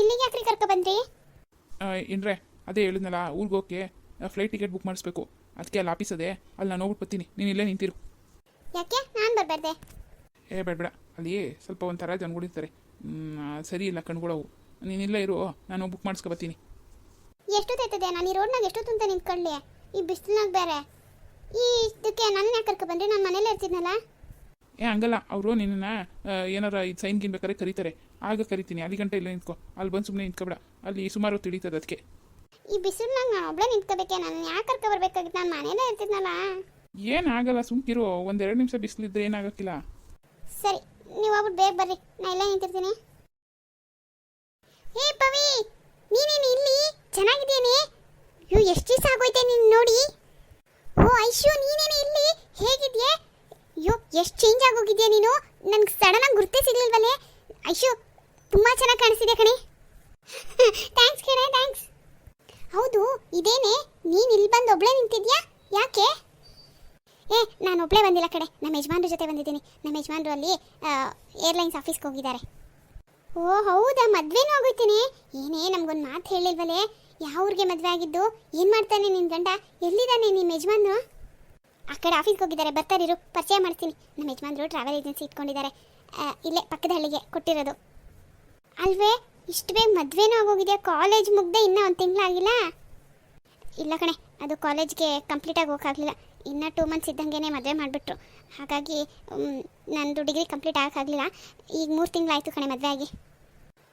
ಇಲ್ಲಿಗೆ ಯಾಕ್ರಿ ಕರ್ಕೊ ಬಂದ್ರಿ? ಏನ್ರೆ ಅದೇ ಹೇಳಿದ್ನಲ್ಲ ಊರಿಗೆ ಹೋಗಕ್ಕೆ ಫ್ಲೈಟ್ ಟಿಕೆಟ್ ಬುಕ್ ಮಾಡಿಸ್ಬೇಕು. ಅದಕ್ಕೆ ಅಲ್ಲಿ ಆಫೀಸ್ ಅದೇ ಅಲ್ಲಿ ನಾನು ಹೋಗ್ಬಿಟ್ಟು ಬರ್ತೀನಿ. ನೀನು ಇಲ್ಲೇ ನಿಂತಿರು. ಯಾಕೆ? ನಾನು ಬರಬಾರ್ದೆ. ಏ ಬೇಡ ಅಲ್ಲಿ ಸ್ವಲ್ಪ ಒಂಥರ ಜನಗಳಿರ್ತಾರೆ ಸರಿ ಇಲ್ಲ ಕಣ್ಗಳವು. ನೀನು ಇಲ್ಲೇ ಇರು ನಾನು ಬುಕ್ ಮಾಡಿಸ್ಕೊ ಬರ್ತೀನಿ. ಎಷ್ಟೊತ್ತೈತದೆ ನಾನು ಈ ರೋಡ್ನಾಗ ಎಷ್ಟೊತ್ತು ಅಂತ ನಿಂತ್ಕೊಳ್ಳಿ ಈ ಬಿಸಿಲಿನಾಗ ಬೇರೆ. ಈ ಇದಕ್ಕೆ ನನ್ನ ಯಾಕೆ ಕರ್ಕೊ ಬಂದ್ರಿ? ನಾನು ಮನೇಲೇ ಇರ್ತಿದ್ನಲ್ಲ. ಏ ಹಂಗಲ್ಲ. ಅವರು ನಿನ್ನ ಏನಾರ ಇದು ಸೈನ್ ಗಿನ್ ಬೇಕಾದ್ರೆ ಕರೀತಾರೆ. ಆಗ ಕರಿತೀನಿ. ಅಲ್ಲಿ ಗಂಟೆ ಇಲ್ಲ ನಿಂತ್ಕೊ. ಅಲ್ಲಿ ಬಂದು ಸುಮ್ಮನೆ ನಿಂತ್ಕೊಬೇಡ. ಅಲ್ಲಿ ಸುಮಾರು ತಿಳಿತದೆ ಅದಕ್ಕೆ ಈ ಬಿಸಿಲು ನಾನು ಒಬ್ಬಳೇ ನಿಂತ್ಕೋಬೇಕೆ? ನಾನು ಯಾಕೆ ಕರ್ಕೊ ಬರ್ಬೇಕಾಗಿತ್ತು? ನಾನು ಮನೇಲೇ ಇರ್ತಿದ್ನಲ್ಲ. ಏನಾಗಲ್ಲ ಆಗಲ್ಲ ಸುಮ್ಕಿರು. ಒಂದೆರಡು ನಿಮಿಷ ಬಿಸಿಲಿದ್ರೆ ಏನಾಗಕ್ಕಿಲ್ಲ ಸರಿ ನೀವು ಹೋಗ್ಬಿಟ್ಟು ಬೇಗ ಬರ್ರಿ. ನಾ ಇಲ್ಲೇ ನಿಂತಿರ್ತೀನಿ. ಹೇ ಪವಿ! ನೀನೇನು ಇಲ್ಲಿ? ಚೆನ್ನಾಗಿದ್ದೀನಿ ಅಯ್ಯೋ ಎಷ್ಟು ದಿವಸ ಆಗೋಯ್ತೆ ನೀನು ನೋಡಿ? ಓ ಐಶು ನೀನೇನು ಇಲ್ಲಿ? ಹೇಗಿದ್ಯೆ? ಅಯ್ಯೋ, ಎಷ್ಟು ಚೇಂಜ್ ಆಗೋಗಿದ್ಯಾ ನೀನು? ನನಗೆ ಸಡನ್ ಆಗಿ ಗುರ್ತೇ ಸಿಗ್ಲಿಲ್ವಲ್ಲೇ? ಐಶು ತುಂಬಾ ಚೆನ್ನಾಗಿ ಕಾಣಿಸಿದೆ ಕಣೆ. ಥ್ಯಾಂಕ್ಸ್ ಕಣೆ ಥ್ಯಾಂಕ್ಸ್ ಹೌದು, ಇದೇನೆ? ನೀನು ಇಲ್ಲಿ ಬಂದು ಒಬ್ಳೆ ನಿಂತಿದ್ಯಾ? ಯಾಕೆ? ಏ, ನಾನು ಒಬ್ಳೆ ಬಂದಿಲ್ಲ ಕಡೆ ನಮ್ಮ ಯಜಮಾನ್ರ ಜೊತೆ ಬಂದಿದ್ದೀನಿ. ನಮ್ಮ ಯಜಮಾನ್ರು ಅಲ್ಲಿ ಏರ್ಲೈನ್ಸ್ ಆಫೀಸ್ಗೆ ಹೋಗಿದ್ದಾರೆ. ಓ, ಹೌದಾ? ಮದುವೆನೂ ಆಗೋಯ್ತೀನಿ. ಏನೇ, ನಮ್ಗೊಂದು ಮಾತು ಹೇಳಿಲ್ವಲ್ಲೇ? ಯಾವ ಊರಿಗೆ ಮದುವೆ ಆಗಿದ್ದು? ಏನು ಮಾಡ್ತಾನೆ ನಿನ್ನ ಗಂಡ? ಎಲ್ಲಿದ್ದಾನೆ ನಿಮ್ಮ ಯಜಮಾನ್ರು? ಆ ಕಡೆ ಆಫೀಸ್ಗೆ ಹೋಗಿದ್ದಾರೆ. ಬರ್ತಾರಿರು ಪರಿಚಯ ಮಾಡ್ತೀನಿ ನಮ್ಮ ಯಜಮಾನ್ರು ಟ್ರಾವೆಲ್ ಏಜೆನ್ಸಿ ಇಟ್ಕೊಂಡಿದ್ದಾರೆ. ಇಲ್ಲೇ ಪಕ್ಕದ ಹಳ್ಳಿಗೆ ಕೊಟ್ಟಿರೋದು. ಅಲ್ವೇ, ಇಷ್ಟು ಬೇಗ ಮದುವೆನೂ ಆಗೋಗಿದೆಯಾ? ಕಾಲೇಜ್ ಮುಗ್ದೆ ಇನ್ನೂ ಒಂದು ತಿಂಗಳಾಗಿಲ್ಲ ಇಲ್ಲ ಕಣೆ, ಅದು ಕಾಲೇಜ್ಗೆ ಕಂಪ್ಲೀಟಾಗಿ ಹೋಗೋಕ್ಕಾಗಲಿಲ್ಲ ಇನ್ನೂ ಟೂ ಮಂತ್ಸ್ ಇದ್ದಂಗೆ ಮದುವೆ ಮಾಡಿಬಿಟ್ರು. ಹಾಗಾಗಿ ನಂದು ಡಿಗ್ರಿ ಕಂಪ್ಲೀಟ್ ಆಗೋಕ್ಕಾಗಲಿಲ್ಲ ಈಗ ಮೂರು ತಿಂಗಳಾಯಿತು ಕಣೆ ಮದುವೆ ಆಗಿ.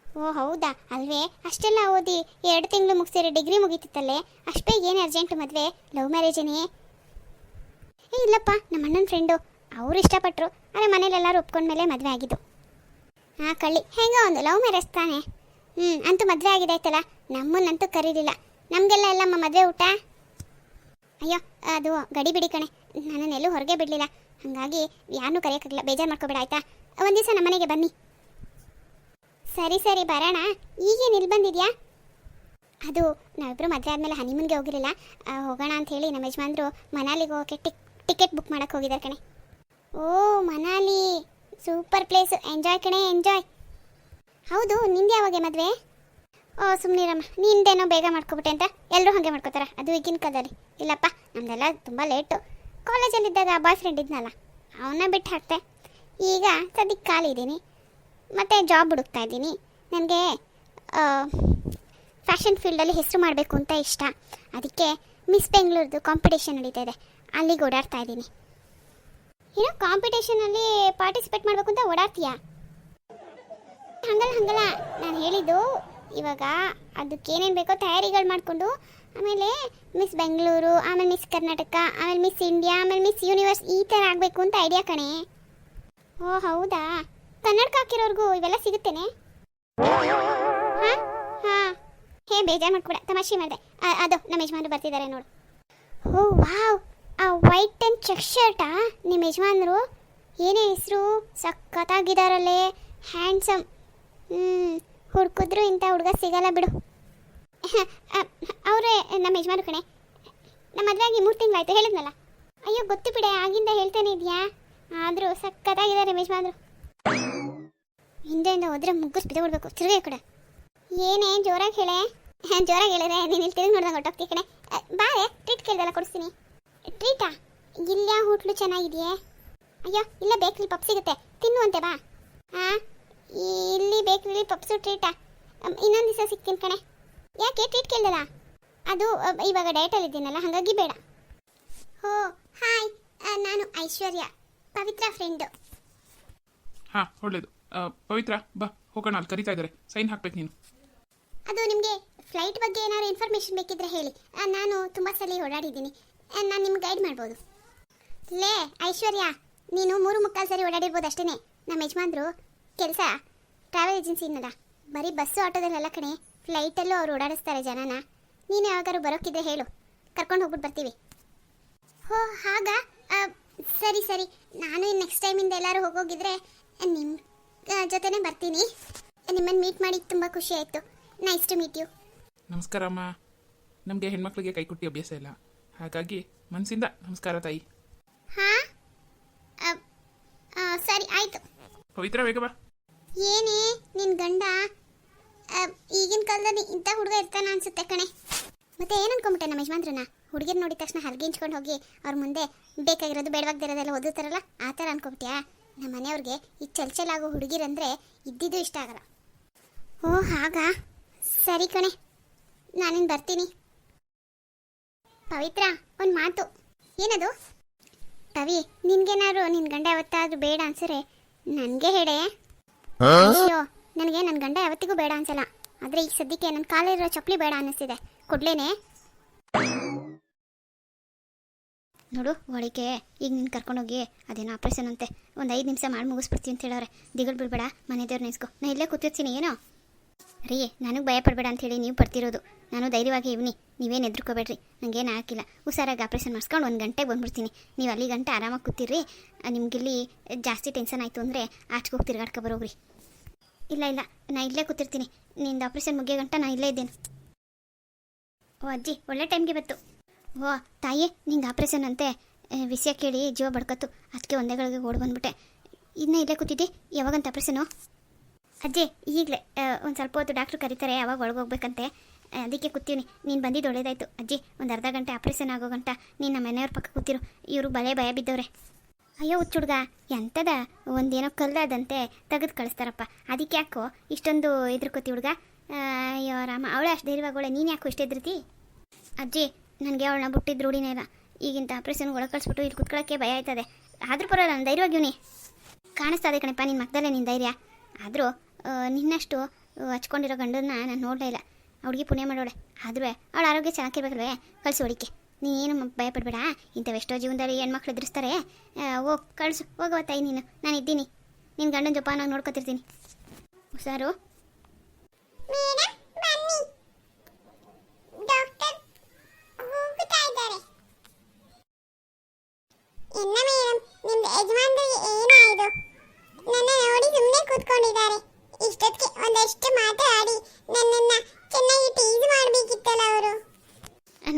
ಓ, ಹೌದಾ? ಅಲ್ವೇ? ಅಷ್ಟೆಲ್ಲ ಓದಿ ಎರಡು ತಿಂಗಳು ಮುಗಿಸಿದ್ರೆ ಡಿಗ್ರಿ ಮುಗೀತಿತ್ತಲ್ಲೇ? ಅಷ್ಟೇ ಏನು ಅರ್ಜೆಂಟ್ ಮದುವೆ? ಲವ್ ಮ್ಯಾರೇಜನೇ ಏ ಇಲ್ಲಪ್ಪ ನಮ್ಮ ಅಣ್ಣನ ಫ್ರೆಂಡು ಅವ್ರು ಇಷ್ಟಪಟ್ಟರು ಆದರೆ ಮನೇಲೆಲ್ಲರೂ ಒಪ್ಕೊಂಡ್ಮೇಲೆ ಮದುವೆ ಆಗಿದ್ದು. ಹಾಂ ಕಳ್ಳಿ ಹೆಂಗೋ ಒಂದು ಲವ್ ಮ್ಯಾರೇಜ್ ತಾನೆ. ಹ್ಞೂ ಅಂತೂ ಮದುವೆ ಆಗಿದೆ ಆಯ್ತಲ್ಲ? ನಮ್ಮನ್ನಂತೂ ಕರೀಲಿಲ್ಲ ನಮಗೆಲ್ಲ ಎಲ್ಲಮ್ಮ ಮದುವೆ ಊಟ? ಅಯ್ಯೋ ಅದು ಗಡಿ ಬಿಡಿ ಕಣೆ. ನನ್ನನ್ನೆಲ್ಲೂ ಹೊರಗೆ ಬಿಡಲಿಲ್ಲ. ಹಾಗಾಗಿ ಯಾರನ್ನೂ ಕರೆಯೋಕ್ಕಾಗಲ್ಲ ಬೇಜಾರು ಮಾಡ್ಕೋಬೇಡ ಆಯ್ತಾ? ಒಂದು ದಿವಸ ನಮ್ಮನೆಗೆ ಬನ್ನಿ. ಸರಿ ಸರಿ ಬರೋಣ. ಈಗೇ ನಿಲ್ ಬಂದಿದ್ಯಾ? ಅದು ನಾವಿಬ್ಬರು ಮದುವೆ ಆದಮೇಲೆ ಹನಿಮೂನ್ಗೆ ಹೋಗಿರಲಿಲ್ಲ. ಆ, ಹೋಗೋಣ ಅಂತ ಹೇಳಿ ನಮ್ಮ ಯಜಮಾನ್ರು ಮನಾಲಿಗೆ ಹೋಗೋಕ್ಕೆ ಟಿಕ್ ಟಿಕೆಟ್ ಬುಕ್ ಮಾಡಕ್ಕೆ ಹೋಗಿದ್ದಾರೆ ಕಣೆ. ಓ, ಮನಾಲಿ. ಸೂಪರ್ ಪ್ಲೇಸ್ ಎಂಜಾಯ್ ಕಣೆ ಎಂಜಾಯ್ ಹೌದು, ನಿಂದು ಯಾವಾಗ ಮದುವೆ? ಓ ಸುಮ್ಮನಿರಮ್ಮ ನಿಂದೇನೋ ಬೇಗ ಮಾಡ್ಕೊಬಿಟ್ಟೆ ಅಂತ ಎಲ್ಲರೂ ಹಾಗೆ ಮಾಡ್ಕೋತಾರೆ. ಅದು ಈಗಿನ ಕಾಲದಲ್ಲಿ. ಇಲ್ಲಪ್ಪ, ನಮ್ದೆಲ್ಲ ತುಂಬ ಲೇಟು ಕಾಲೇಜಲ್ಲಿದ್ದಾಗ ಬಾಯ್ ಫ್ರೆಂಡ್ ಇದ್ನಲ್ಲ, ಅವನ್ನ ಬಿಟ್ಟು ಹಾಕ್ತೆ. ಈಗ ಸದ್ಯಕ್ಕೆ ಖಾಲಿ ಇದ್ದೀನಿ ಮತ್ತು ಜಾಬ್ ಹುಡುಕ್ತಾ ಇದ್ದೀನಿ. ನನಗೆ ಫ್ಯಾಷನ್ ಫೀಲ್ಡಲ್ಲಿ ಹೆಸರು ಮಾಡಬೇಕು ಅಂತ ಇಷ್ಟ. ಅದಕ್ಕೆ ಮಿಸ್ ಬೆಂಗಳೂರ್ದು ಕಾಂಪಿಟೇಷನ್ ನಡೀತಾ ಇದೆ. ಅಲ್ಲಿಗೆ ಓಡಾಡ್ತಾ ಇದ್ದೀನಿ. ಏನೋ ಕಾಂಪಿಟೇಷನಲ್ಲಿ ಪಾರ್ಟಿಸಿಪೇಟ್ ಮಾಡಬೇಕು ಅಂತ ಓಡಾಡ್ತೀಯಾ? ಹಂಗಲ್ಲ ಹಂಗಲ್ಲ. ನಾನು ಹೇಳಿದ್ದು, ಇವಾಗ ಅದಕ್ಕೆ ಏನೇನು ಬೇಕೋ ತಯಾರಿಗಳು ಮಾಡಿಕೊಂಡು, ಆಮೇಲೆ ಮಿಸ್ ಬೆಂಗಳೂರು ಆಮೇಲೆ ಮಿಸ್ ಕರ್ನಾಟಕ ಆಮೇಲೆ ಮಿಸ್ ಇಂಡಿಯಾ ಆಮೇಲೆ ಮಿಸ್ ಯೂನಿವರ್ಸ್ ಈ ಥರ ಆಗಬೇಕು ಅಂತ ಐಡಿಯಾ ಕಣೆ. ಓ, ಹೌದಾ? ಕನ್ನಡಕ ಹಾಕಿರೋರ್ಗೂ ಇವೆಲ್ಲ ಸಿಗುತ್ತೇನೆ? ಹಾಂ ಹಾಂ. ಹೇ, ಬೇಜಾರು ಮಾಡ್ಕೊಡ ತಮಾಷೆ ಮಾಡಿದೆ. ಅದು, ನಮ್ಮ ಯಜಮಾನ್ರು ಬರ್ತಿದ್ದಾರೆ ನೋಡು. ಓ, ವಾವ್. ಆ ವೈಟ್ ಆ್ಯಂಡ್ ಚೆಕ್ ಶರ್ಟಾ ನಿಮ್ಮ ಯಜಮಾನರು? ಏನೇ ಹೆಸರು? ಸಖತ್ತಾಗಿದ್ದಾರಲ್ಲೇ. ಹ್ಯಾಂಡ್ಸಮ್ ಹ್ಞೂ ಹುಡ್ಕಿದ್ರು ಇಂಥ ಹುಡುಗ ಸಿಗಲ್ಲ ಬಿಡು. ಅವರೇ, ನಮ್ಮ ಯಜಮಾನ್ರು ಕಣೆ. ನಮ್ಮ ಮದುವೆ ಆಗಿ ಮೂರು ತಿಂಗಳಾಯ್ತು, ಹೇಳಿದ್ನಲ್ಲ? ಅಯ್ಯೋ, ಗೊತ್ತು ಬಿಡೆ, ಆಗಿಂದ ಹೇಳ್ತಾನೆ ಇದೆಯಾ? ಆದರೂ ಸಖತ್ತಾಗಿದ್ದಾರೆ ಯಜಮಾನ್ರು. ಹಿಂದೆಯಿಂದ ಹೋದ್ರೆ ಮುಗ್ಗಿಸ್ ಬಿದ್ದಬಿಡ್ಬೇಕು ತಿರುಗಿ ಕಡೆ ಏನೇ, ಜೋರಾಗಿ ಹೇಳೆ. ಜೋರಾಗಿ ಹೇಳಿದ್ರೆ ನೀನು ಇಲ್ಲಿ ತಿರುಗಿ ನೋಡ್ದಂಗೆ ಹೊಟ್ಟೋಗ್ತಿ ಕಣೆ. ಬಾರೆ ಟ್ರೀಟ್ ಕೇಳ್ದಲ್ಲ ಕೊಡಿಸ್ತೀನಿ. ಟ್ರೀಟಾ ಇಲ್ಲ ಹೋಟ್ಲು ಚೆನ್ನಾಗಿದೆಯೇ? ಅಯ್ಯೋ ಇಲ್ಲ ಬೇಕ್ರಿ ಪಪ್ ಸಿಗುತ್ತೆ. ತಿನ್ನುವಂತೆ ಬಾ. ಹಾಂ ಇಲ್ಲಿ ಬೇಕ್ರಿ ಪಪ್ಸು ಟ್ರೀಟಾ. ಇನ್ನೊಂದು ದಿವಸ ಸಿಗ್ತೀನಿ ಕಣೆ. ಯಾಕೆ ಟ್ರೀಟ್ ಕೇಳ್ದಲ್ಲ? ಅದು ಇವಾಗ ಡಯಟಲ್ಲಿ ಇದ್ದೀನಲ್ಲ ಹಾಗಾಗಿ ಬೇಡ. ಹೋ ಹಾಯ್ ನಾನು ಐಶ್ವರ್ಯ ಪವಿತ್ರ ಫ್ರೆಂಡು ಹಾಂ ಒಳ್ಳೇದು. ಪವಿತ್ರ ಬಾ ಹೋಗೋಣ ಅಲ್ಲಿ ಕರಿತಾ ಇದ್ದಾರೆ. ಸೈನ್ ಹಾಕ್ಬೇಕು ನೀನು. ಅದು ನಿಮಗೆ ಫ್ಲೈಟ್ ಬಗ್ಗೆ ಏನಾದ್ರು ಇನ್ಫಾರ್ಮೇಷನ್ ಬೇಕಿದ್ರೆ ಹೇಳಿ. ನಾನು ತುಂಬ ಸಲ ಓಡಾಡಿದ್ದೀನಿ. ನಾನು ನಿಮ್ಗೆ ಗೈಡ್ ಮಾಡ್ಬೋದು. ಲೇ, ಐಶ್ವರ್ಯ, ನೀನು ಮೂರು ಮುಕ್ಕಾಲು ಸರಿ ಓಡಾಡಿರ್ಬೋದು ಅಷ್ಟೇ ನಮ್ಮ ಯಜಮಾನ್ರು ಕೆಲಸ ಟ್ರಾವೆಲ್ ಏಜೆನ್ಸಿ ಇನ್ನಲ್ಲ ಬರೀ ಬಸ್ಸು ಆಟೋದಲ್ಲೆಲ್ಲ ಕಣೆ ಫ್ಲೈಟಲ್ಲೂ ಅವ್ರು ಓಡಾಡಿಸ್ತಾರೆ ಜನನ. ನೀನು ಯಾವಾಗಾದ್ರು ಬರೋಕ್ಕಿದ್ರೆ ಹೇಳು. ಕರ್ಕೊಂಡು ಹೋಗ್ಬಿಟ್ಟು ಬರ್ತೀವಿ. ಹೋ, ಹಾಗ? ಸರಿ ಸರಿ. ನಾನು ನೆಕ್ಸ್ಟ್ ಟೈಮಿಂದ ಎಲ್ಲರೂ ಹೋಗೋಗಿದ್ರೆ ನಿಮ್ಮ ಜೊತೆನೇ ಬರ್ತೀನಿ. ನಿಮ್ಮನ್ನು ಮೀಟ್ ಮಾಡಿ ತುಂಬ ಖುಷಿ ಆಯಿತು. ನೈಸ್ ಟು ಮೀಟ್ ಯು ನಮಸ್ಕಾರ, ಅಮ್ಮ. ನಮಗೆ ಹೆಣ್ಮಕ್ಳಿಗೆ ಕೈ ಕುಟ್ಟಿ ಅಭ್ಯಾಸ ಇಲ್ಲ. ಹಾಗಾಗಿ ಮನಸ್ಸಿಂದ ನಮಸ್ಕಾರ ತಾಯಿ. ಹಾಂ? ಸರಿ ಆಯ್ತು. ಪವಿತ್ರ ಬೇಗ ಬಾ. ಏನೇ ನಿನ್ ಗಂಡ ಈಗಿನ ಕಾಲದಲ್ಲಿ ಇಂಥ ಹುಡುಗ ಇರ್ತಾನ ಅನ್ಸುತ್ತೆ ಕಣೆ. ಮತ್ತೆ ಏನು ಅನ್ಕೊಂಬಿಟ್ಟೆ ನಮ್ಮ ಯಜಮಾನ್ರನ್ನ? ಹುಡುಗಿರ್ ನೋಡಿದ ತಕ್ಷಣ ಹಲ್ಗಿಂಚ್ಕೊಂಡು ಹೋಗಿ ಅವ್ರ ಮುಂದೆ ಬೇಕಾಗಿರೋದು ಬೇಡವಾಗ್ದಿರೋದೆಲ್ಲ ಓದುತ್ತಾರಲ್ಲ ಆ ಥರ ಅನ್ಕೊಂಬಿಟ್ಯಾ? ನಮ್ಮ ಮನೆಯವ್ರಿಗೆ ಈ ಚಲ್ಚಲಾಗೋ ಹುಡುಗಿರಂದ್ರೆ ಇದ್ದಿದ್ದು ಇಷ್ಟ ಆಗಲ್ಲ. ಓ ಹಾಗಾ? ಸರಿ ಕಣೆ. ನಾನಿನ್ ಬರ್ತೀನಿ. ಪವಿತ್ರ ಒಂದು ಮಾತು. ಏನದು? ಕವಿ ನಿನ್ಗೇನಾದ್ರು ನಿನ್ ಗಂಡ ಯಾವತ್ತಾದ್ರೂ ಬೇಡ ಅನ್ಸರೆ ನನಗೆ ಹೇಳೆ. ಅಯ್ಯೋ ನನಗೆ ನನ್ನ ಗಂಡ ಯಾವತ್ತಿಗೂ ಬೇಡ ಅನ್ಸಲ್ಲ. ಆದ್ರೆ ಈಗ ಸದ್ಯಕ್ಕೆ ನನ್ನ ಕಾಲಿರೋ ಚಪ್ಪಲಿ ಬೇಡ ಅನ್ನಿಸ್ತಿದೆ. ಕೊಡ್ಲೇನೆ? ನೋಡು ಒಳಿಕೆ ಈಗ ನೀನು ಕರ್ಕೊಂಡೋಗಿ ಅದೇನೋ ಆಪ್ರೇಷನ್ ಅಂತೆ. ಒಂದು ಐದು ನಿಮಿಷ ಮಾಡಿ ಮುಗಿಸ್ಬಿಡ್ತೀನಿ ಅಂತ ಹೇಳೋರೆ ದಿಗಳು ಬಿಡಬೇಡ ಮನೆ ದೇವ್ರು ನೆನೆಸ್ಕೊ ನಾ ಇಲ್ಲೇ ಕೂತಿರ್ತೀನಿ ಏನೋ? ರೀ, ನನಗೆ ಭಯ ಪಡಬೇಡ ಹೇಳಿ ನೀವು ಬರ್ತಿರೋದು. ನಾನು ಧೈರ್ಯವಾಗಿ ಇವ್ನಿ. ನೀವೇನು ಎದ್ರುಕೋಬೇಡ್ರಿ ನನಗೇನು ಹಾಕಿಲ್ಲ. ಹುಷಾರಾಗಿ ಆಪ್ರೇಷನ್ ಮಾಡಿಸ್ಕೊಂಡು ಒಂದು ಗಂಟೆಗೆ ಬಂದ್ಬಿಡ್ತೀನಿ. ನೀವು ಅಲ್ಲಿ ಗಂಟೆ ಆರಾಮಾಗಿ ಕೂತಿರ್ರಿ. ನಿಮಗಿಲ್ಲಿ ಜಾಸ್ತಿ ಟೆನ್ಷನ್ ಆಯಿತು ಅಂದರೆ ಆಚೆಗೆ ಹೋಗಿ ತಿರ್ಗಾಡ್ಕೊ ಬರೋಗ್ರಿ. ಇಲ್ಲ ಇಲ್ಲ. ನಾ ಇಲ್ಲೇ ಕೂತಿರ್ತೀನಿ. ನಿಂದು ಆಪ್ರೇಷನ್ ಮುಗಿಯೋ ಗಂಟ ನಾನು ಇಲ್ಲೇ ಇದ್ದೇನೆ. ಓ, ಅಜ್ಜಿ, ಒಳ್ಳೆ ಟೈಮ್ಗೆ ಬತ್ತು ಓ, ತಾಯಿ, ನಿಂಗೆ ಆಪ್ರೇಷನ್ ಅಂತೆ ವಿಷಯ ಕೇಳಿ ಜೀವ ಬಡ್ಕತ್ತು ಅದಕ್ಕೆ ಒಂದೇಗಳಿಗೆ ಓಡ್ ಬಂದ್ಬಿಟ್ಟೆ. ಇನ್ನೇ ಇಲ್ಲೇ ಕೂತಿದ್ದಿ? ಯಾವಾಗಂತ ಆಪ್ರೇಷನು ಅಜ್ಜಿ, ಈಗಲೇ ಒಂದು ಸ್ವಲ್ಪ ಹೊತ್ತು ಡಾಕ್ಟ್ರು ಕರೀತಾರೆ, ಯಾವಾಗ ಒಳಗೋಗ್ಬೇಕಂತೆ. ಅದಕ್ಕೆ ಕೂತೀವಿ ನೀನು ಬಂದಿದ್ದು ಒಳ್ಳೇದಾಯ್ತು. ಅಜ್ಜಿ, ಒಂದು ಅರ್ಧ ಗಂಟೆ ಆಪ್ರೇಷನ್ ಆಗೋ ಗಂಟ ನೀನು ನಮ್ಮ ಮನೆಯವ್ರ ಪಕ್ಕ ಕೂತಿರು. ಇವರು ಬಲೆ ಭಯ ಬಿದ್ದವ್ರೆ. ಅಯ್ಯೋ ಹುಚ್ಚುಡ್ಗ ಎಂಥದ ಒಂದೇನೋ ಕಲ್ಲದಂತೆ ತೆಗೆದು ಕಳಿಸ್ತಾರಪ್ಪ. ಅದಕ್ಕೆ ಯಾಕೋ ಇಷ್ಟೊಂದು ಎದುರ್ಕೋತಿ ಹುಡ್ಗ? ಅಯ್ಯೋ, ರಾಮ, ಅವಳೇ ಅಷ್ಟು ಧೈರ್ಯವಾಗೋಳೆ. ನೀನು ಯಾಕೋ ಇಷ್ಟು ಎದ್ರತಿ ಅಜ್ಜಿ, ನನಗೆ ಅವಳನ್ನ ಬಿಟ್ಟಿದ್ದು ರೂಢಿನೇ ಇಲ್ಲ. ಈಗಿಂತ ಆಪ್ರೇಷನ್ ಒಳಗೆ ಕಳಿಸ್ಬಿಟ್ಟು ಇಲ್ಲಿ ಕುತ್ಕೊಳ್ಳೋಕ್ಕೆ ಭಯ ಆಯ್ತದೆ. ಆದರೂ ಪರವಾಗಿಲ್ಲ, ನಾನು ಧೈರ್ಯವಾಗಿವ್ನಿ ಕಾಣಿಸ್ತಾ ಇದೆ ಕಣಪ್ಪ ನಿನ್ನ ಮಕ್ಕದಲ್ಲೇ ನಿನ್ನ ಧೈರ್ಯ. ಆದರೂ ನಿನ್ನಷ್ಟು ಹಚ್ಕೊಂಡಿರೋ ಗಂಡನ್ನ ನಾನು ನೋಡಲೇ ಇಲ್ಲ. ಅವ್ಡಿಗೆ ಪುಣ್ಯ ಮಾಡೋಳೆ. ಆದರೂ, ಅವಳ ಆರೋಗ್ಯ ಚೆನ್ನಾಗಿರ್ಬೇಕಲ್ವೇ ಕಳಿಸು ಹೊಡಿಕೆ ನೀನು ಮ- ಭಯಪಡಬೇಡ. ಇಂಥವೆಷ್ಟೋ ಜೀವನದಲ್ಲಿ ಹೆಣ್ಮಕ್ಳು ಎದುರಿಸ್ತಾರೆ. ಓ, ಕಳಿಸು ಹೋಗುವ ತಾಯಿ ನೀನು. ನಾನು ಇದ್ದೀನಿ. ನಿನ್ನ ಗಂಡನ ಜೋಪಾನಾಗಿ ನೋಡ್ಕೊತಿರ್ತೀನಿ. ಹುಷಾರು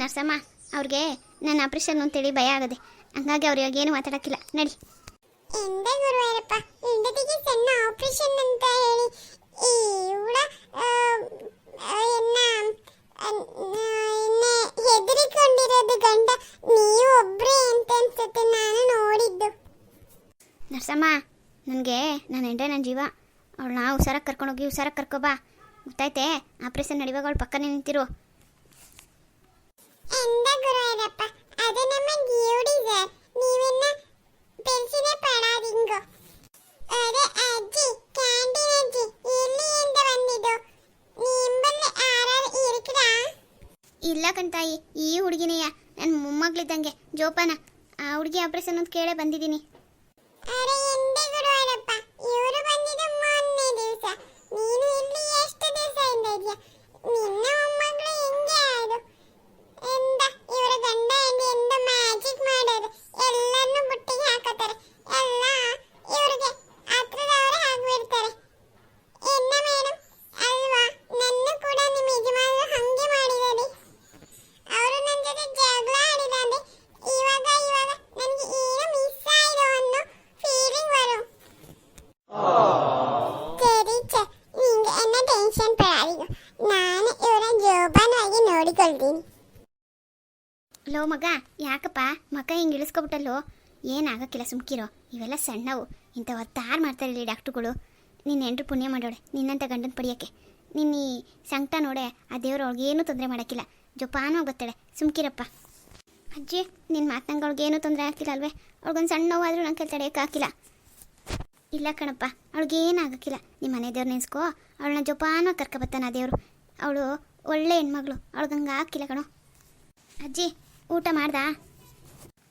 ನರ್ಸಮ್ಮ ಅವ್ರಿಗೆ ನನ್ನ ಆಪ್ರೇಷನ್ ಅಂತೇಳಿ ಭಯ ಆಗದೆ. ಹಂಗಾಗಿ ಅವ್ರು ಇವಾಗ ಏನು ಮಾತಾಡಕ್ಕಿಲ್ಲ. ನಡಿ. ಎಂದ ಗುರುವಾರಪ್ಪ. ಹೆಂಡತಿಗೆ ಸಣ್ಣ ಆಪರೇಷನ್ ಅಂತ ಹೇಳಿ. ಎನ್ನ ಹೆದರಿಕೊಂಡಿರೋದು ಗಂಡ. ನೀವು ಒಬ್ರೇ ಅಂತ ಅನ್ಸುತ್ತೆ ನಾನು ನೋಡಿದ್ದು. ನರ್ಸಮ್ಮ ನನಗೆ ನನ್ನ ಹೆಂಡ ನನ್ನ ಜೀವ. ಅವಳನ್ನ ಹುಷಾರಾಗಿ ಕರ್ಕೊಂಡೋಗಿ ಹುಷಾರಾಗಿ ಕರ್ಕೊಬಾ ಗೊತ್ತಾಯ್ತೆ? ಆಪ್ರೇಷನ್ ನಡೆಯುವಾಗ ಅವಳು ಪಕ್ಕನೇ ನಿಂತಿರು. ಎಂದ ಗುರುವಾರಪ್ಪ ಅದು ನಮ್ಮ ಡ್ಯೂಟಿ ಸರ್ ನೀವೆನ್ನ ಪೆನ್ಸಿನೇ ಪಡಾದಿಂಗೋ ಅರೆ ಅಜ್ಜಿ ಕ್ಯಾಂಟೀನ್ ಅಜ್ಜಿ ಎಲ್ಲಿಯಿಂದ ಬಂದಿದ್ದು ನಿಂಬಲ್ಲಿ ಆರಾರು ಇರುತ್ತದಾ ಇಲ್ಲ ಕಣ್ತಾಯಿ ಈ ಹುಡುಗಿನೆಯ ನನ್ನ ಮೊಮ್ಮಗಳಿದ್ದಂಗೆ ಜೋಪಾನ ಆ ಹುಡುಗಿ ಆಪರೇಷನ್ ಅಂತ ಕೇಳೇ ಬಂದಿದ್ದೀನಿ ಅರೆ ಎಂದೆ ಗುರುವಾರಪ್ಪ ಇವರು ಬಂದಿದ್ದು ಮೊನ್ನೆ ದಿವಸ ನೀನು ಇಲ್ಲಿ ಎಷ್ಟು ದಿವಸದಿಂದ ಇದೆಯಾ ನಿನ್ನ ಮೊಮ್ಮಗಳು ಹೆಂಗೆ ಅದು ಎಂದ ಇವರ ಗಂಡ ಎಂದ ಮ್ಯಾಜಿಕ್ ಮಾಡೋದು ಎಲ್ಲರನ್ನು ಬುಟ್ಟಿಗೆ ಹಾಕತಾರೆ ಎಲ್ಲ ಇವರಿಗೆ ಹತ್ರದವರೇ ಆಗ್ಬಿಡ್ತಾರೆ ಮಗ ಹಿಂಗೆ ಇಳಿಸ್ಕೊಬಿಟ್ಟಲ್ಲೋ? ಏನಾಗಕ್ಕಿಲ್ಲ ಸುಮ್ಕಿರೋ. ಇವೆಲ್ಲ ಸಣ್ಣವು. ಇಂಥ ತಾರು ಮಾಡ್ತಾರೆ ಇಲ್ಲಿ ಡಾಕ್ಟ್ರುಗಳು. ನಿನ್ನ ಹೆಂಡ್ರು ಪುಣ್ಯ ಮಾಡೋಳೆ. ನಿನ್ನಂಥ ಗಂಡನ ಪಡಿಯೋಕ್ಕೆ. ನಿನ್ನ ಈ ಸಂಕಟ ನೋಡೆ, ಆ ದೇವ್ರು ಅವ್ಳಿಗೇನೂ ತೊಂದರೆ ಮಾಡೋಕ್ಕಿಲ್ಲ. ಜೋಪಾನೂ ಆಗುತ್ತಾಳೆ. ಸುಮ್ಕಿರಪ್ಪ. ಅಜ್ಜಿ ನಿನ್ನ ಮಾತಂಗೆ ಅವ್ಳಿಗೇನು ತೊಂದರೆ ಆಗ್ತಿಲ್ಲ ಅಲ್ವೇ? ಅವ್ಳಿಗೊಂದು ಸಣ್ಣ ನೋವಾದರೂ ನಂಗೆ ತಡೆಯೋಕ್ಕಾಗಿಲ್ಲ ಇಲ್ಲ ಕಣಪ್ಪ. ಅವ್ಳಿಗೇನು ಆಗೋಕ್ಕಿಲ್ಲ. ನಿಮ್ಮ ಮನೆ ದೇವ್ರು ನೆನೆಸ್ಕೋ. ಅವಳನ್ನ ಕರ್ಕೊಬತ್ತಾನ ಆ ದೇವರು. ಅವಳು ಒಳ್ಳೆ ಹೆಣ್ಮಗಳು. ಅವ್ಳಿಗೆ ಹಂಗೆ ಹಾಕಿಲ್ಲ ಕಣೋ. ಅಜ್ಜಿ, ಊಟ ಮಾಡ್ದಾ?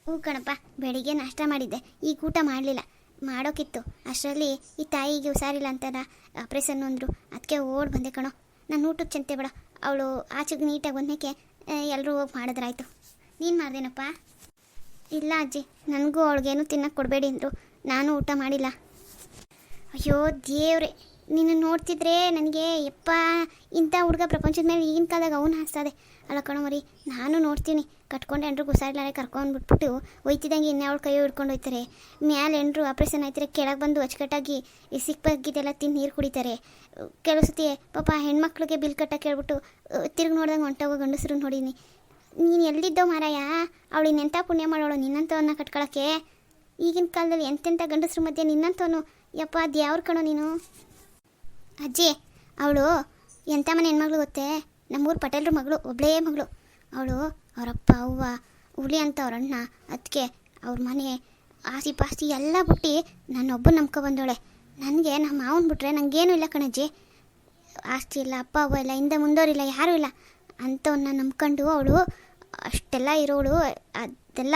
ಹ್ಞೂ ಕಣಪ್ಪ, ಬೆಳಿಗ್ಗೆ ನಾಷ್ಟ ಮಾಡಿದ್ದೆ. ಈಗ ಊಟ ಮಾಡಲಿಲ್ಲ. ಮಾಡೋಕ್ಕಿತ್ತು ಅಷ್ಟರಲ್ಲಿ ಈ ತಾಯಿಗೆ ಹುಷಾರಿಲ್ಲ ಅಂತಾರ, ಆಪ್ರೇಷನ್ ಅಂದರು. ಅದಕ್ಕೆ ಓಡ್ ಬಂದೆ ಕಣೋ. ನಾನು ಊಟಕ್ಕೆ ಚಿಂತೆ ಬೇಡ. ಅವಳು ಆಚೆಗೆ ನೀಟಾಗಿ ಬಂದಕ್ಕೆ ಎಲ್ಲರೂ ಹೋಗಿ ಮಾಡಿದ್ರಾಯ್ತು. ನೀನು ಮಾಡ್ದೇನಪ್ಪ? ಇಲ್ಲ ಅಜ್ಜಿ, ನನಗೂ ಅವಳಿಗೇನು ತಿನ್ನಕ್ಕೆ ಕೊಡಬೇಡಿ ಅಂದರು. ನಾನು ಊಟ ಮಾಡಿಲ್ಲ. ಅಯ್ಯೋ ದೇವ್ರೆ, ನಿನ್ನ ನೋಡ್ತಿದ್ರೆ ನನಗೆ ಯಪ್ಪ, ಇಂಥ ಹುಡುಗ ಪ್ರಪಂಚದ ಮೇಲೆ ಈಗಿನ ಕಾಲದಾಗ ಅವನು ಹಾಸ್ತದೆ. ಅಲ್ಲ ಕಣೋ ಮರಿ, ನಾನು ನೋಡ್ತೀನಿ. ಕಟ್ಕೊಂಡು ಎಂಟ್ರು ಗುಸಾಡ್ಲಾರೆ ಕರ್ಕೊಂಡು ಬಿಟ್ಬಿಟ್ಟು ಒಯ್ತಿದ್ದಂಗೆ ಇನ್ನೇ ಅವಳು ಕೈ ಹಿಡ್ಕೊಂಡು ಹೋಯ್ತಾರೆ. ಮ್ಯಾಲೆ ಎಂಟ್ರು ಆಪ್ರೇಷನ್ ಆಯ್ತಾರೆ ಕೆಳಗೆ ಬಂದು ಅಚ್ಚುಕಟ್ಟಾಗಿ ಈ ಬಗ್ಗಿದೆಲ್ಲ ತಿಂದು ನೀರು ಕುಡಿತಾರೆ. ಕೆಲವು ಸತಿ ಪಾಪ ಹೆಣ್ಮಕ್ಳಿಗೆ ಬಿಲ್ ಕಟ್ಟಕ್ಕೆ ಹೇಳ್ಬಿಟ್ಟು ತಿರುಗಿ ನೋಡ್ದಂಗೆ ಹೊಂಟೋಗ ಗಂಡಸರು ನೋಡೀನಿ. ನೀನು ಎಲ್ಲಿದ್ದೋ ಮಾರಾಯ, ಅವಳು ಇನ್ನೆಂಥ ಪುಣ್ಯ ಮಾಡೋಳು ನಿನ್ನಂಥವನ್ನ ಕಟ್ಕೊಳಕ್ಕೆ? ಈಗಿನ ಕಾಲದಲ್ಲಿ ಎಂತೆಂಥ ಗಂಡಸ್ರ ಮಧ್ಯೆ ನಿನ್ನಂಥವನು ಯಪ್ಪ ಅದು ಯಾವ್ರ ಕಣೋ ನೀನು. ಅಜ್ಜಿ, ಅವಳು ಎಂಥ ಮನೆ ಹೆಣ್ಮಗಳು ಗೊತ್ತೇ? ನಮ್ಮೂರು ಪಟೇಲ್ರ ಮಗಳು ಒಬ್ಬಳೇ ಮಗಳು. ಅವಳು ಅವರಪ್ಪ, ಅವ್ವ, ಹುಲಿ ಅಂತ ಅವ್ರ ಅಣ್ಣ ಅದಕ್ಕೆ ಅವ್ರ ಮನೆ, ಆಸ್ತಿ ಪಾಸ್ತಿ ಎಲ್ಲ ಬಿಟ್ಟು ನಾನೊಬ್ಬ ನಂಬ್ಕೊ ಬಂದವಳೆ. ನನಗೆ ನಮ್ಮ ಮಾವನ ಬಿಟ್ರೆ ನನಗೇನು ಇಲ್ಲ ಕಣಜ್ಜಿ. ಆಸ್ತಿ ಇಲ್ಲ, ಅಪ್ಪ, ಅವ್ವ ಇಲ್ಲ, ಹಿಂದೆ ಮುಂದೋರಿಲ್ಲ ಯಾರೂ ಇಲ್ಲ. ಅಂಥವನ್ನ ನಂಬ್ಕೊಂಡು ಅವಳು ಅಷ್ಟೆಲ್ಲ ಇರೋಳು, ಅದೆಲ್ಲ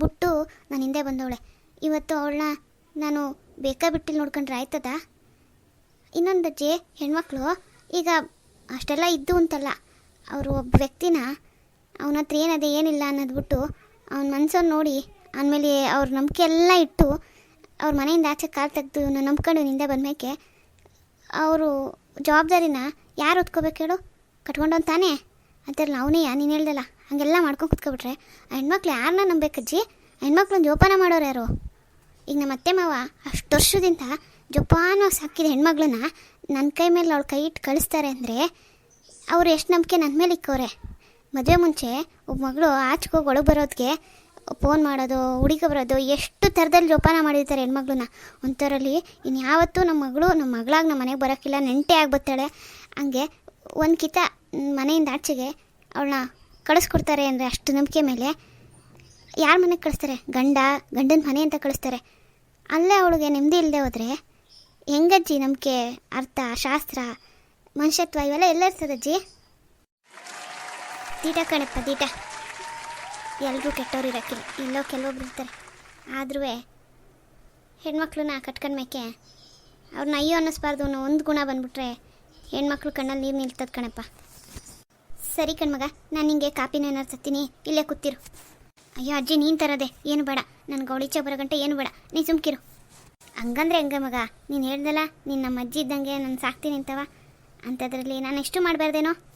ಬಿಟ್ಟು ನಾನು ಹಿಂದೆ ಬಂದವಳೆ. ಇವತ್ತು ಅವಳನ್ನ ನಾನು ಬೇಕಾ ಬಿಟ್ಟಿಲ್ಲಿ ನೋಡ್ಕೊಂಡ್ರೆ ಆಯ್ತದ? ಇನ್ನೊಂದು ಅಜ್ಜಿ, ಹೆಣ್ಮಕ್ಳು, ಈಗ ಅಷ್ಟೆಲ್ಲ ಇದ್ದು ಅಂತಲ್ಲ. ಅವರು ಒಬ್ಬ ವ್ಯಕ್ತಿನ ಅವನ ಹತ್ರ ಏನದೆ ಏನಿಲ್ಲ ಅನ್ನೋದ್ಬಿಟ್ಟು ಅವನ ಮನಸ್ಸನ್ನು ನೋಡಿ ಆಮೇಲೆ ಅವ್ರ ನಂಬಿಕೆ ಎಲ್ಲ ಇಟ್ಟು ಅವ್ರ ಮನೆಯಿಂದ ಆಚೆ ಕಾಲು ತೆಗೆದು ನಾನು ನಂಬ್ಕೊಂಡು ನಿಂದೆ ಬಂದಮೇಕೆ ಅವರು ಜವಾಬ್ದಾರಿನ ಯಾರು ಹೊತ್ಕೋಬೇಕು ಹೇಳು? ಕಟ್ಕೊಂಡವನ್ ತಾನೇ? ಅಂತಾರಲ್ಲ ಅವನೇ ನೀನು ಹೇಳ್ದಲ್ಲ. ಹಾಗೆಲ್ಲ ಮಾಡ್ಕೊಂಡು ಕುತ್ಕೊಬಿಟ್ರೆ ಆ ಹೆಣ್ಮಕ್ಳು ಯಾರನ್ನ ನಂಬೇಕಜ್ಜಿ ಹೆಣ್ಮಕ್ಳನ್ನ ಜೋಪಾನ ಮಾಡೋರು ಯಾರು? ಈಗ ನಮ್ಮ ಅತ್ತೆ ಮಾವ ಅಷ್ಟು ವರ್ಷದಿಂದ ಜೋಪಾನ ಸಾಕಿದ ಹೆಣ್ಮಗಳನ್ನ ನನ್ನ ಕೈ ಮೇಲೆ ಅವಳು ಕೈ ಇಟ್ಟು ಕಳಿಸ್ತಾರೆ ಅಂದರೆ ಅವ್ರು ಎಷ್ಟು ನಂಬಿಕೆ ನನ್ನ ಮೇಲೆ ಇಕ್ಕವ್ರೆ ಮದುವೆ ಮುಂಚೆ ಒಬ್ಬ ಮಗಳು ಆಚೆಗೋಗಿ ಒಳಗೆ ಬರೋದಕ್ಕೆ ಫೋನ್ ಮಾಡೋದು, ಹುಡುಗ ಬರೋದು, ಎಷ್ಟು ಥರದಲ್ಲಿ ಜೋಪಾನ ಮಾಡಿರ್ತಾರೆ ಹೆಣ್ಮಗ್ಳನ್ನ. ಒಂಥರಲ್ಲಿ ಇನ್ಯಾವತ್ತೂ ನಮ್ಮ ಮಗಳು ನಮ್ಮ ಮಗಳಾಗಿ ನಮ್ಮ ಮನೆಗೆ ಬರೋಕ್ಕಿಲ್ಲ, ನೆಂಟೆ ಆಗಿ ಬರ್ತಾಳೆ ಹಂಗೆ ಒಂದು ಕಿತ ಮನೆಯಿಂದ ಆಚೆಗೆ ಅವಳನ್ನ ಕಳಿಸ್ಕೊಡ್ತಾರೆ ಅಂದರೆ ಅಷ್ಟು ನಂಬಿಕೆ ಮೇಲೆ ಯಾರ ಮನೆಗೆ ಕಳಿಸ್ತಾರೆ? ಗಂಡ, ಗಂಡನ ಮನೆ ಅಂತ ಕಳಿಸ್ತಾರೆ. ಅಲ್ಲೇ ಅವಳಿಗೆ ನೆಮ್ಮದಿ ಇಲ್ಲದೆ ಹೋದರೆ ಹೆಂಗಜ್ಜಿ ನಂಬಿಕೆ ಅರ್ಥ, ಶಾಸ್ತ್ರ, ಮನುಷ್ಯತ್ವ ಇವೆಲ್ಲ ಎಲ್ಲ ಇರ್ತದಜ್ಜಿ ದೀಟ ಕಣಪ್ಪ, ದೀಟ. ಎಲ್ಲರೂ ಕೆಟ್ಟವ್ರು ಇರೋಕ್ಕಿಲ್ಲ. ಇಲ್ಲೋ ಕೆಲವೊಬ್ರು ಇರ್ತಾರೆ. ಆದ್ರೂ ಹೆಣ್ಮಕ್ಳನ್ನ ಕಟ್ಕೊಂಡ್ಮೇಕೆ ಅವ್ರನ್ನ ಅಯ್ಯೋ ಅನ್ನಿಸ್ಬಾರ್ದು ಅನ್ನೋ ಒಂದು ಗುಣ ಬಂದ್ಬಿಟ್ರೆ ಹೆಣ್ಮಕ್ಳು ಕಣ್ಣಲ್ಲಿ ನೀರು ನಿಲ್ತದ ಕಣಪ್ಪ. ಸರಿ ಕಣ್ಮಗ, ನಾನು ನಿಂಗೆ ಕಾಪಿನ ಏನಾರು ತತ್ತೀನಿ ಇಲ್ಲೇ ಕೂತಿರು. ಅಯ್ಯೋ ಅಜ್ಜಿ, ನೀನು ತರದೆ ಏನು ಬೇಡ. ನನಗೆ ಅವಳಿಚೆ ಬರೋ ಗಂಟೆ ಏನು ಬೇಡ. ನೀ ಸುಮ್ಕಿರು. ಹಂಗಂದ್ರೆ ಹೆಂಗ ಮಗ? ನೀನು ಹೇಳ್ದಲ್ಲ ನಿನ್ನ ನಮ್ಮ ಅಜ್ಜಿ ಇದ್ದಂಗೆ ನಾನು ಸಾಕ್ತೀನಿ ಅಂತವ. ಅಂಥದ್ರಲ್ಲಿ ನಾನು ಎಷ್ಟು ಮಾಡಬಾರ್ದೇನೋ?